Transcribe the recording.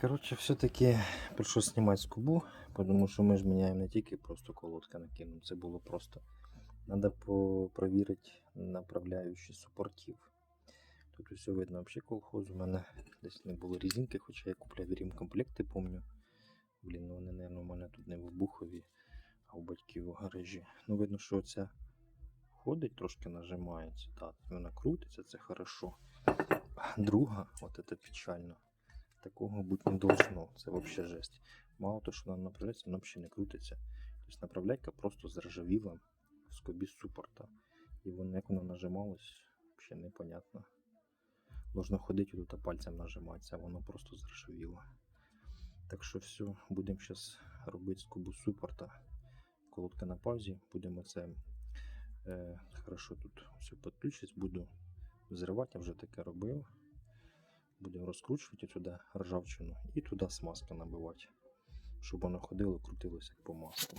Коротше, все-таки прийшлось знімати скобу, тому що ми ж міняємо не тільки просто колодка накинемо, це було просто. Треба провірити направляючі супортів. Тут усе видно взагалі колхоз. У мене десь не було різинки, хоча я купляв рімкомплекти, помню. Блін, ну вони, мабуть, у мене тут не в Обухові, а у батьків у гаражі. Ну, видно, що оця ходить, трошки нажимається. Так, вона крутиться, це хорошо. Друга, от це печально. Такого бути не должно. Це взагалі жесть. Мало того, що вона направляється, вона взагалі не крутиться. Тобто направляйка просто заржавіла в скобі супорта. І воно, як воно нажималось, взагалі непонятно. Можна ходити тут пальцем нажиматися, а воно просто заржавіло. Так що все, будемо зараз робити скобу супорта. Колодка на паузі. Будемо це е, хорошо тут все підключити. Буду взривати, я вже таке робив. Будемо розкручувати туди ржавчину і туди смазки набивати, щоб воно ходило, крутилося як по маслу.